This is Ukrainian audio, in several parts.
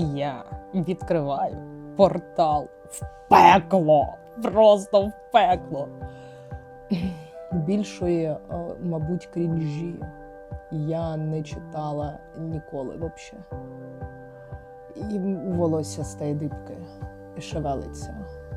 Я відкриваю портал в пекло. Просто в пекло. Більшої, е, мабуть, крінжі я не читала ніколи взагалі. І волосся стає дибки і шевелиться.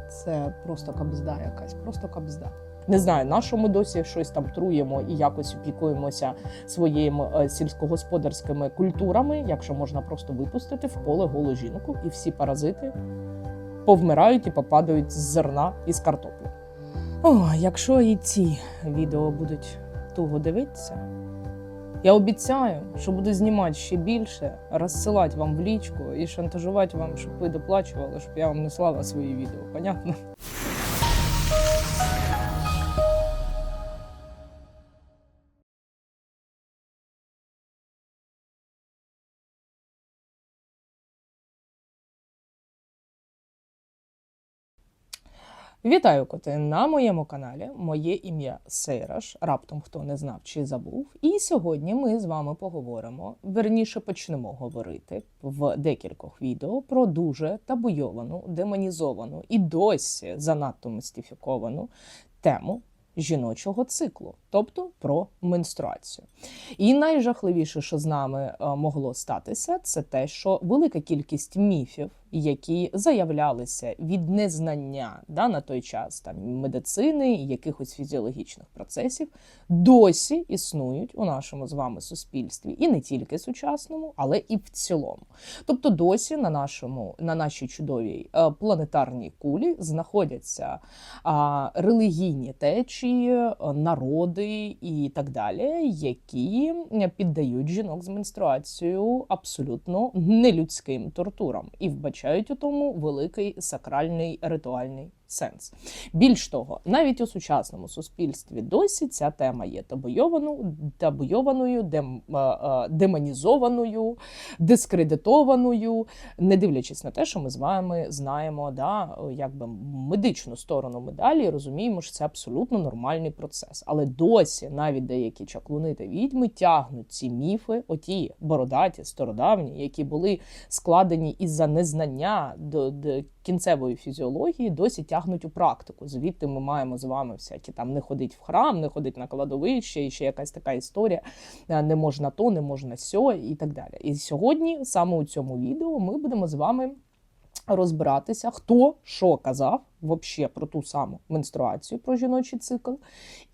Це просто кабзда якась, просто кабзда. Не знаю, на що ми досі щось там труємо і якось опікуємося своїми е, сільськогосподарськими культурами, якщо можна просто випустити в поле голу жінку, і всі паразити повмирають і попадають з зерна і з картоплі. О, якщо і ці відео будуть туго дивитися, я обіцяю, що буду знімати ще більше, розсилати вам в лічку і шантажувати вам, щоб ви доплачували, щоб я вам не слала свої відео. Понятно? Вітаю коти на моєму каналі. Моє ім'я Сейраш. Раптом хто не знав чи забув. І сьогодні ми з вами поговоримо. Верніше почнемо говорити в декількох відео про дуже табуйовану, демонізовану і досі занадто містифіковану тему жіночого циклу, тобто про менструацію. І найжахливіше, що з нами е, могло статися, це те, що велика кількість міфів, які заявлялися від незнання да, на той час там медицини і якихось фізіологічних процесів, досі існують у нашому з вами суспільстві, і не тільки сучасному, але і в цілому. Тобто, досі на нашому на нашій чудовій е, планетарній кулі знаходяться а, релігійні течії, народи і так далі, які піддають жінок з менструацією абсолютно нелюдським тортурам і вбачають у тому великий сакральний ритуальний сенс. Більш того, навіть у сучасному суспільстві досі ця тема є табуйованою, табуйованою, дем, демонізованою, дискредитованою, не дивлячись на те, що ми з вами знаємо, да, якби медичну сторону медалі, розуміємо, що це абсолютно нормальний процес. Але досі навіть деякі чаклуни та відьми тягнуть ці міфи, оті бородаті, стародавні, які були складені із-за незнання до, до кінцевої фізіології, досі тягнуть у практику. Звідти ми маємо з вами всякі там не ходить в храм, не ходить на кладовище, і ще якась така історія. Не можна то, не можна сьо і так далі. І сьогодні, саме у цьому відео, ми будемо з вами розбиратися, хто що казав вообще про ту саму менструацію, про жіночий цикл,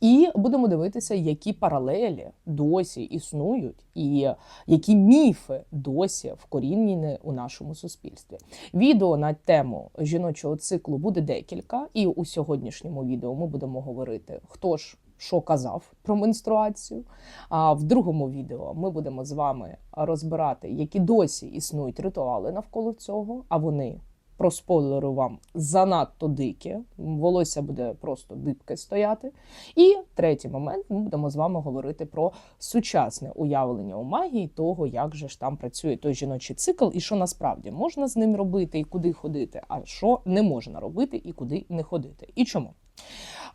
і будемо дивитися, які паралелі досі існують, і які міфи досі вкорінені у нашому суспільстві. Відео на тему жіночого циклу буде декілька, і у сьогоднішньому відео ми будемо говорити, хто ж. Що казав про менструацію? А в другому відео ми будемо з вами розбирати, які досі існують ритуали навколо цього, а вони про спойлеру вам занадто дикі. Волосся буде просто дибки стояти. І третій момент ми будемо з вами говорити про сучасне уявлення у магії того, як же ж там працює той жіночий цикл, і що насправді можна з ним робити і куди ходити, а що не можна робити і куди не ходити. І чому?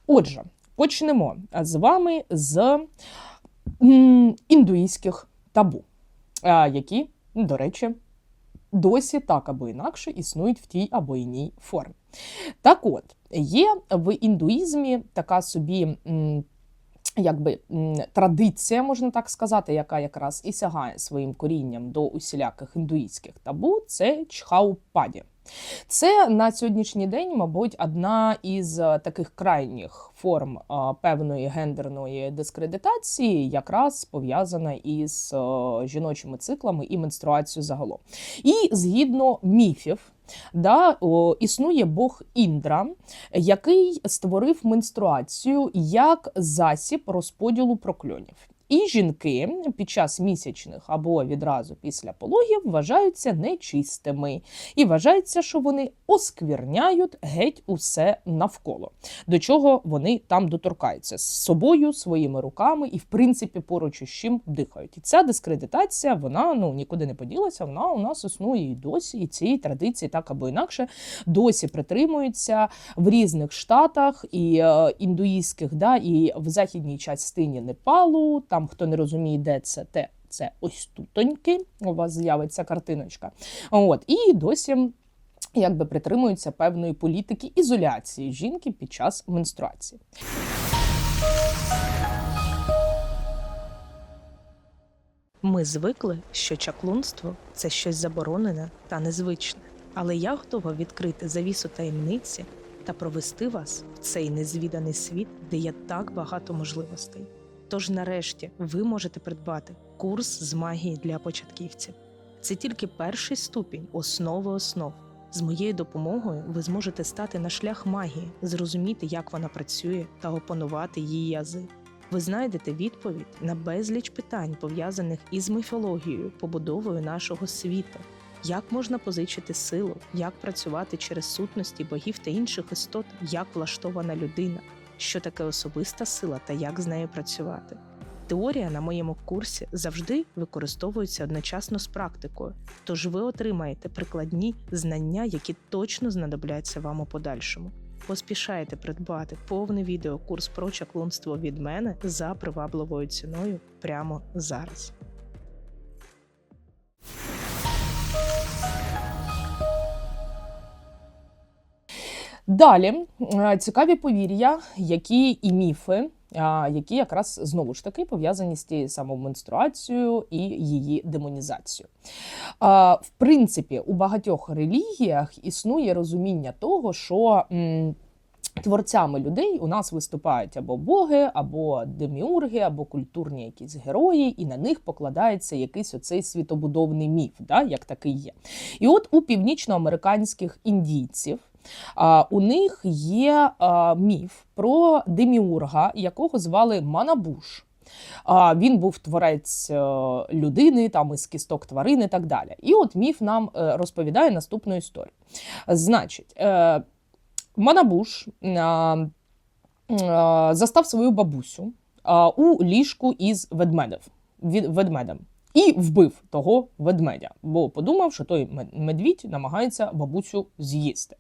Отже, почнемо з вами з індуїзьких табу, які, до речі, досі так або інакше існують в тій або іній формі. Так от, є в індуїзмі така собі. Якби традиція, можна так сказати, яка якраз і сягає своїм корінням до усіляких індуїстських табу, це чхаупаді. Це на сьогоднішній день, мабуть, одна із е, таких крайніх форм е, певної гендерної дискредитації, якраз пов'язана із е, жіночими циклами і менструацією загалом. І згідно міфів. Да, о, Існує Бог Індра, який створив менструацію як засіб розподілу прокльонів. І жінки під час місячних або відразу після пологів вважаються нечистими і вважається, що вони осквірняють геть усе навколо, до чого вони там доторкаються з собою, своїми руками і, в принципі, поруч із чим дихають. І ця дискредитація вона ну нікуди не поділася. Вона у нас існує і досі, і цієї традиції так або інакше досі притримуються в різних штатах і е, індуїзьких, да, і в західній частині Непалу. Там хто не розуміє, де це те Це ось тутоньки, у вас з'явиться картиночка. От, і досі якби притримуються певної політики ізоляції жінки під час менструації. Ми звикли, що чаклунство це щось заборонене та незвичне. Але я готова відкрити завісу таємниці та провести вас в цей незвіданий світ, де є так багато можливостей. Тож, нарешті, ви можете придбати курс з магії для початківців. Це тільки перший ступінь основи основ. З моєю допомогою ви зможете стати на шлях магії, зрозуміти, як вона працює, та опанувати її ази. Ви знайдете відповідь на безліч питань, пов'язаних із міфологією, побудовою нашого світу. Як можна позичити силу, як працювати через сутності богів та інших істот, як влаштована людина, що таке особиста сила та як з нею працювати. Теорія на моєму курсі завжди використовується одночасно з практикою, тож ви отримаєте прикладні знання, які точно знадобляться вам у подальшому. Поспішайте придбати повний відеокурс про чаклунство від мене за привабливою ціною прямо зараз. Далі е, цікаві повір'я, які і міфи, які якраз знову ж таки пов'язані з тією самою менструацією і її демонізацією. В принципі, у багатьох релігіях існує розуміння того, що. Творцями людей у нас виступають або боги, або деміурги, або культурні якісь герої, і на них покладається якийсь оцей світобудовний міф, да, як такий є. І от у північноамериканських індійців у них є міф про деміурга, якого звали Манабуш. Він був творець е, людини, там із кісток тварин і так далі. І от міф нам е, розповідає наступну історію. Значить, е, Манабуш застав свою бабусю у ліжку із ведмедем. І вбив того ведмедя, бо подумав, що той мед- медвідь намагається бабусю з'їсти.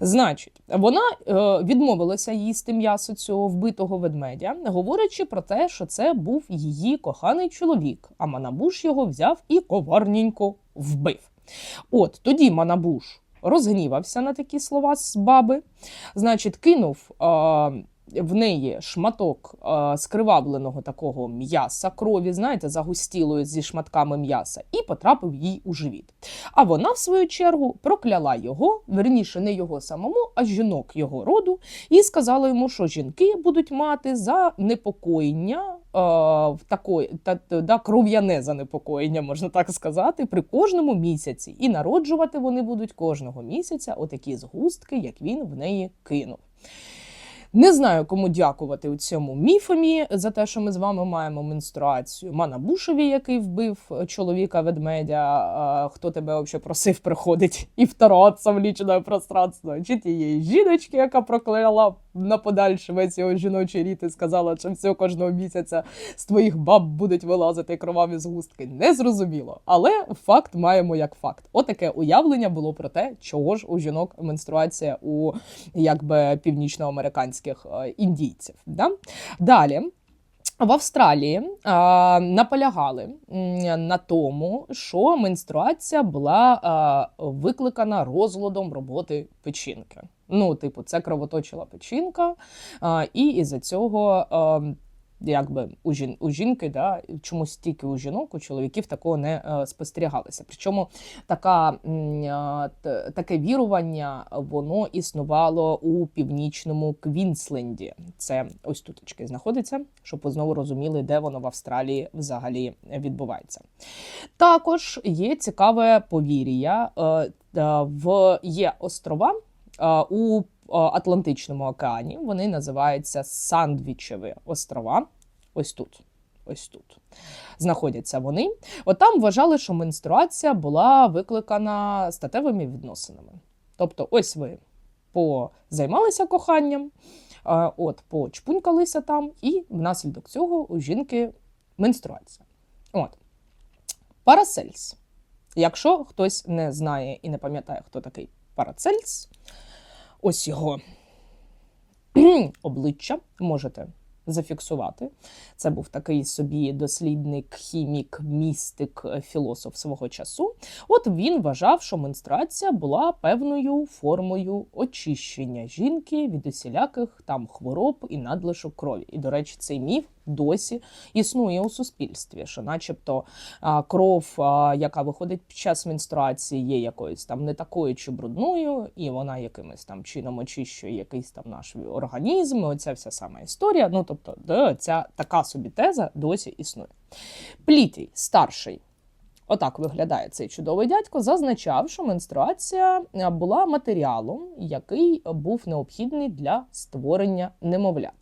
Значить, вона е, відмовилася їсти м'ясо цього вбитого ведмедя, говорячи про те, що це був її коханий чоловік, а Манабуш його взяв і коварненько вбив. От тоді Манабуш розгнівався на такі слова з баби, значить, кинув. В неї шматок е, скривавленого такого м'яса крові, знаєте, загустілої зі шматками м'яса, і потрапив їй у живіт. А вона, в свою чергу, прокляла його, верніше, не його самому, а жінок його роду, і сказала йому, що жінки будуть мати занепокоєння, е, в такої, та, та, кров'яне занепокоєння, можна так сказати, при кожному місяці. І народжувати вони будуть кожного місяця отакі згустки, як він в неї кинув. Не знаю, кому дякувати у цьому міфомі за те, що ми з вами маємо менструацію. Манабушеві, який вбив чоловіка ведмедя. Хто тебе взагалі просив приходить і вторгатися в лічне пространство? Чи тієї жіночки, яка прокляла на подальше весь його жіночий рід і сказала, що все кожного місяця з твоїх баб будуть вилазити кроваві згустки. Не зрозуміло. Але факт маємо як факт. Отаке уявлення було про те, чого ж у жінок менструація у якби північноамериканських е, індійців. Да? Далі. В Австралії а, наполягали на тому, що менструація була а, викликана розладом роботи печінки. Ну, типу, це кровоточила печінка, а, і із-за цього. А, Якби у жін у жінки, да чомусь тільки у жінок, у чоловіків такого не е, спостерігалося. Причому така е, таке вірування воно існувало у північному Квінсленді. Це ось туточки знаходиться, щоб ви знову розуміли, де воно в Австралії взагалі відбувається. Також є цікаве повір'я. е, В є острова у Атлантичному океані. Вони називаються Сандвічеві острова. Ось тут. Ось тут знаходяться вони. От там вважали, що менструація була викликана статевими відносинами. Тобто, ось ви позаймалися коханням, е, от почпунькалися там, і внаслідок цього у жінки менструація. От. Парасельс. Якщо хтось не знає і не пам'ятає, хто такий Парацельс, ось його обличчя можете зафіксувати. Це був такий собі дослідник, хімік, містик, філософ свого часу. От він вважав, що менструація була певною формою очищення жінки від усіляких там хвороб і надлишок крові. І, до речі, цей міф досі існує у суспільстві, що, начебто, кров, яка виходить під час менструації, є якоюсь там не такою чи брудною, і вона якимось там чином очищує якийсь там наш організм. і Оця вся сама історія. Ну тобто, ця така собі теза досі існує. Плітій старший. Отак виглядає цей чудовий дядько. Зазначав, що менструація була матеріалом, який був необхідний для створення немовлят.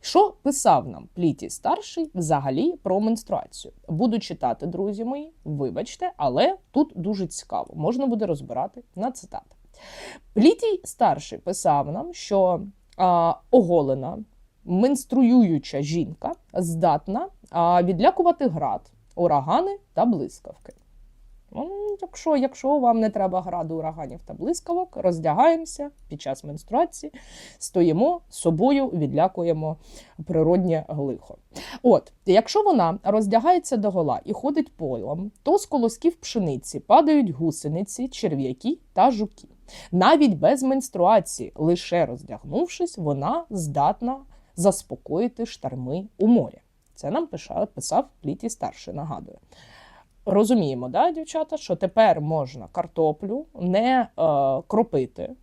Що писав нам Плітій старший взагалі про менструацію? Буду читати, друзі мої, вибачте, але тут дуже цікаво, можна буде розбирати на цитати. Плітій старший писав нам, що а, оголена менструююча жінка здатна а, відлякувати град, урагани та блискавки. Якщо, якщо вам не треба граду ураганів та блискавок, роздягаємося під час менструації, стоїмо собою, відлякуємо природнє глихо. От, якщо вона роздягається догола і ходить полом, то з колосків пшениці падають гусениці, черв'яки та жуки. Навіть без менструації, лише роздягнувшись, вона здатна заспокоїти шторми у морі. Це нам писав, Плітій старший, нагадую. Розуміємо, да, дівчата, що тепер можна картоплю не е, кропити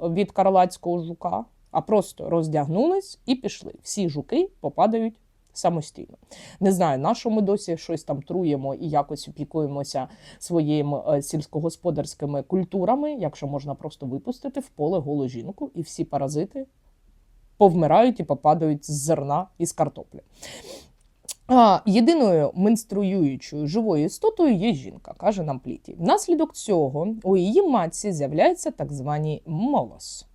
від карлацького жука, а просто роздягнулись і пішли. Всі жуки попадають самостійно. Не знаю, на що ми досі щось там труємо і якось опікуємося своїми е, сільськогосподарськими культурами, якщо можна просто випустити в поле голу жінку, і всі паразити повмирають і попадають з зерна із картоплі. А, єдиною менструюючою живою істотою є жінка, каже нам Плітій. Внаслідок цього у її матці з'являються так звані молос.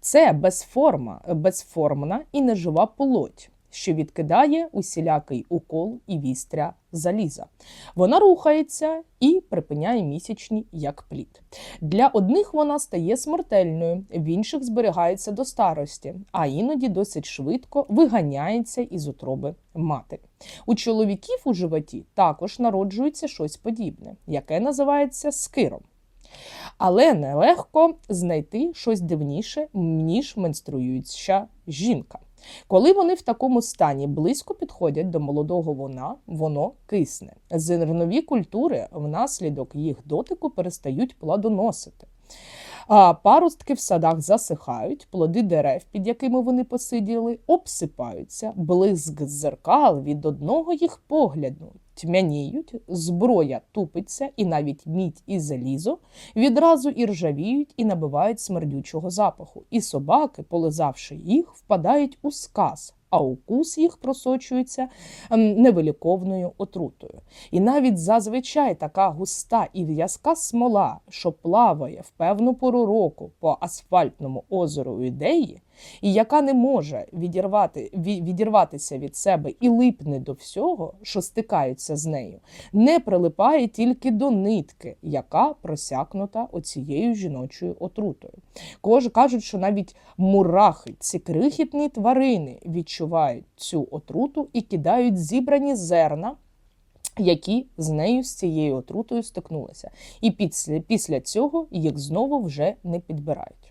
Це безформа, безформна і нежива плоть, що відкидає усілякий укол і вістря заліза. Вона рухається і припиняє місячні як плід. Для одних вона стає смертельною, в інших зберігається до старості, а іноді досить швидко виганяється із утроби матері. У чоловіків у животі також народжується щось подібне, яке називається скиром. Але нелегко знайти щось дивніше, ніж менструююча жінка. Коли вони в такому стані близько підходять до молодого вона, воно кисне. Зернові культури внаслідок їх дотику перестають плодоносити. А паростки в садах засихають, плоди дерев, під якими вони посиділи, обсипаються, блиск зеркал від одного їх погляду тьмяніють, зброя тупиться, і навіть мідь і залізо відразу і ржавіють і набивають смердючого запаху. І собаки, полизавши їх, впадають у сказ. А укус їх просочується ем, невиліковною отрутою. І навіть зазвичай така густа і в'язка смола, що плаває в певну пору року по асфальтному озеру ідеї, і яка не може відірвати, ві- відірватися від себе і липне до всього, що стикаються з нею, не прилипає тільки до нитки, яка просякнута оцією жіночою отрутою. Кож кажуть, що навіть мурахи, ці крихітні тварини, відчувають цю отруту і кидають зібрані зерна. Які з нею з цією отрутою стикнулися, і після, після цього їх знову вже не підбирають.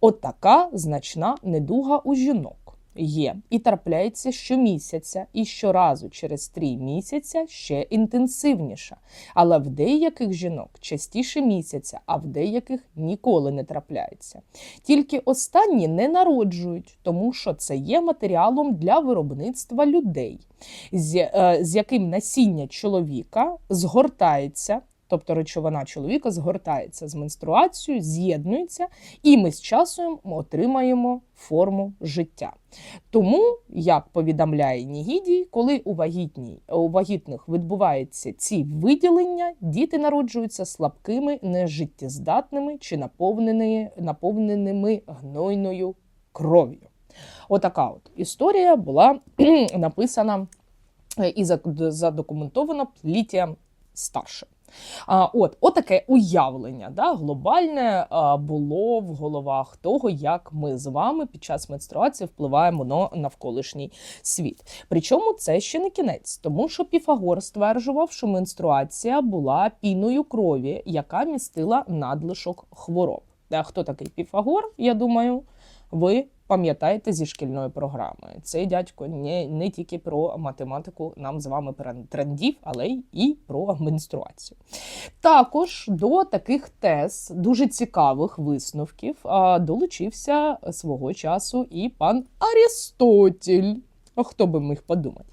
От така значна недуга у жінок є і трапляється щомісяця, і щоразу через три місяця ще інтенсивніша. Але в деяких жінок частіше місяця, а в деяких ніколи не трапляється. Тільки останні не народжують, тому що це є матеріалом для виробництва людей, з, е, з яким насіння чоловіка згортається. Тобто речовина чоловіка згортається з менструацією, з'єднується, і ми з часом отримаємо форму життя. Тому, як повідомляє Нігідій, коли у, вагітній, у вагітних відбуваються ці виділення, діти народжуються слабкими, нежиттєздатними чи наповненими, наповненими гнойною кров'ю. Отака от історія була написана е, і задокументована Плітієм старшим. А, от, отаке уявлення, да, глобальне було в головах того, як ми з вами під час менструації впливаємо на навколишній світ. Причому це ще не кінець, тому що Піфагор стверджував, що менструація була піною крові, яка містила надлишок хвороб. Хто такий Піфагор? Я думаю, ви пам'ятаєте зі шкільної програми. Цей дядько не, не тільки про математику нам з вами трендів, але й про менструацію. Також до таких тез дуже цікавих висновків долучився свого часу і пан Арістотіль. А хто би міг подумати?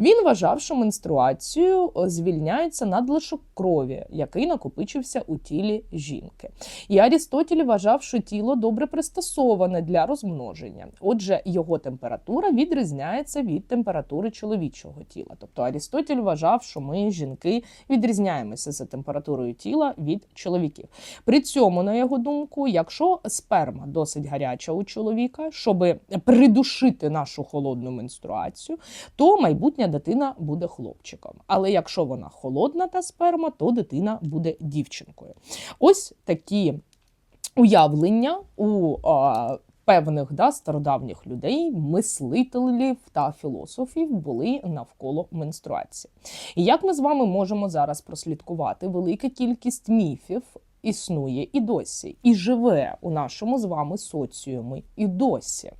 Він вважав, що менструацію о, звільняється надлишок крові, який накопичився у тілі жінки. І Арістотель вважав, що тіло добре пристосоване для розмноження. Отже, його температура відрізняється від температури чоловічого тіла. Тобто Арістотель вважав, що ми, жінки, відрізняємося за температурою тіла від чоловіків. При цьому, на його думку, якщо сперма досить гаряча у чоловіка, щоб придушити нашу холодну менструацію, то майбутня дитина буде хлопчиком. Але якщо вона холодна та сперма, то дитина буде дівчинкою. Ось такі уявлення у а, певних да, стародавніх людей, мислителів та філософів були навколо менструації. І як ми з вами можемо зараз прослідкувати, велика кількість міфів. Існує і досі, і живе у нашому з вами соціумі і досі.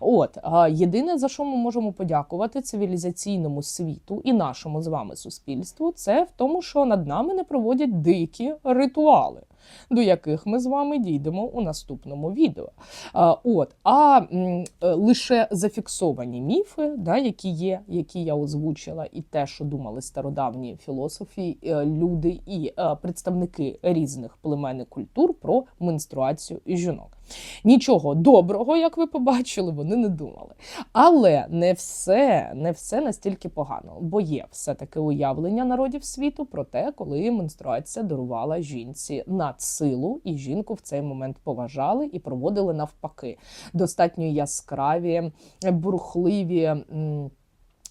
От єдине за що ми можемо подякувати цивілізаційному світу і нашому з вами суспільству, це в тому, що над нами не проводять дикі ритуали, до яких ми з вами дійдемо у наступному відео. А, от, а м, е, лише зафіксовані міфи, да, які є, які я озвучила, і те, що думали стародавні філософи, е, люди і е, представники різних племен і культур про менструацію жінок. Нічого доброго, як ви побачили, вони не думали. Але не все, не все настільки погано, бо є все-таки уявлення народів світу про те, коли менструація дарувала жінці надсилу, і жінку в цей момент поважали і проводили навпаки. Достатньо яскраві, бурхливі.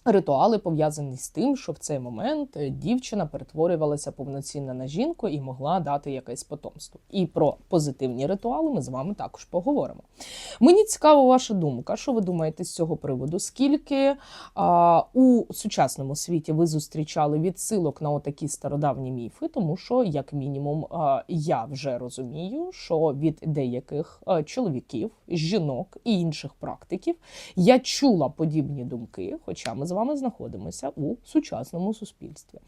Ритуали пов'язані з тим, що в цей момент е, дівчина перетворювалася повноцінно на жінку і могла дати якесь потомство. І про позитивні ритуали ми з вами також поговоримо. Мені цікава ваша думка. Що ви думаєте з цього приводу? Скільки а, у сучасному світі ви зустрічали відсилок на отакі стародавні міфи? Тому що, як мінімум, а, я вже розумію, що від деяких а, чоловіків, жінок і інших практиків я чула подібні думки, хоча ми з вами знаходимося у сучасному суспільстві.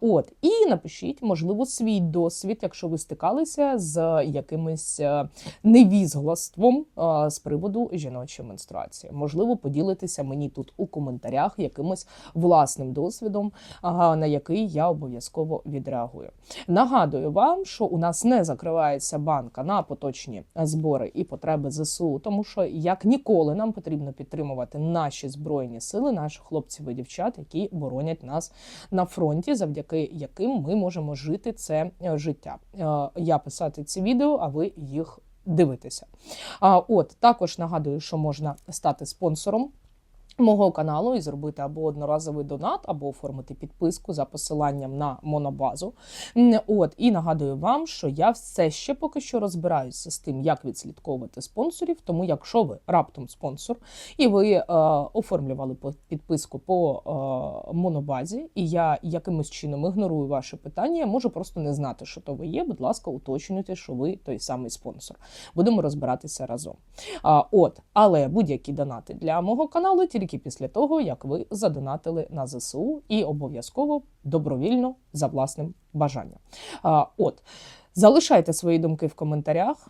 От і напишіть, можливо, свій досвід, якщо ви стикалися з якимось е, невізглаством е, з приводу жіночої менструації. Можливо, поділитися мені тут у коментарях якимось власним досвідом, на який я обов'язково відреагую. Нагадую вам, що у нас не закривається банка на поточні збори і потреби ЗСУ, тому що як ніколи нам потрібно підтримувати наші збройні сили, наших хлопців і дівчат, які боронять нас на фронті, завдяки яким ми можемо жити це е, життя. Е, Я писати ці відео, а ви їх дивитеся. От також нагадую, що можна стати спонсором. Мого каналу і зробити або одноразовий донат, або оформити підписку за посиланням на монобазу. От і нагадую вам, що я все ще поки що розбираюся з тим, як відслідковувати спонсорів. Тому, якщо ви раптом спонсор і ви е, оформлювали підписку по е, монобазі, і я якимось чином ігнорую ваше питання, я можу просто не знати, що то ви є. Будь ласка, уточнюйте, що ви той самий спонсор. Будемо розбиратися разом. А, от, але будь-які донати для мого каналу тільки після того, як ви задонатили на ЗСУ і обов'язково добровільно за власним бажанням. От, залишайте свої думки в коментарях.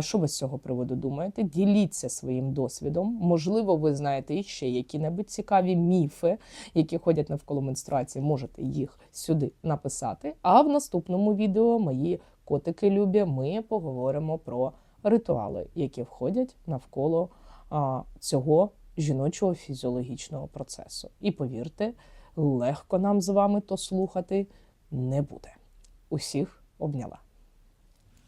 Що ви з цього приводу думаєте? Діліться своїм досвідом. Можливо, ви знаєте ще які-небудь цікаві міфи, які ходять навколо менструації. Можете їх сюди написати. А в наступному відео мої котики любі, ми поговоримо про ритуали, які входять навколо а, цього жіночого фізіологічного процесу. І повірте, легко нам з вами то слухати не буде. Усіх обняла.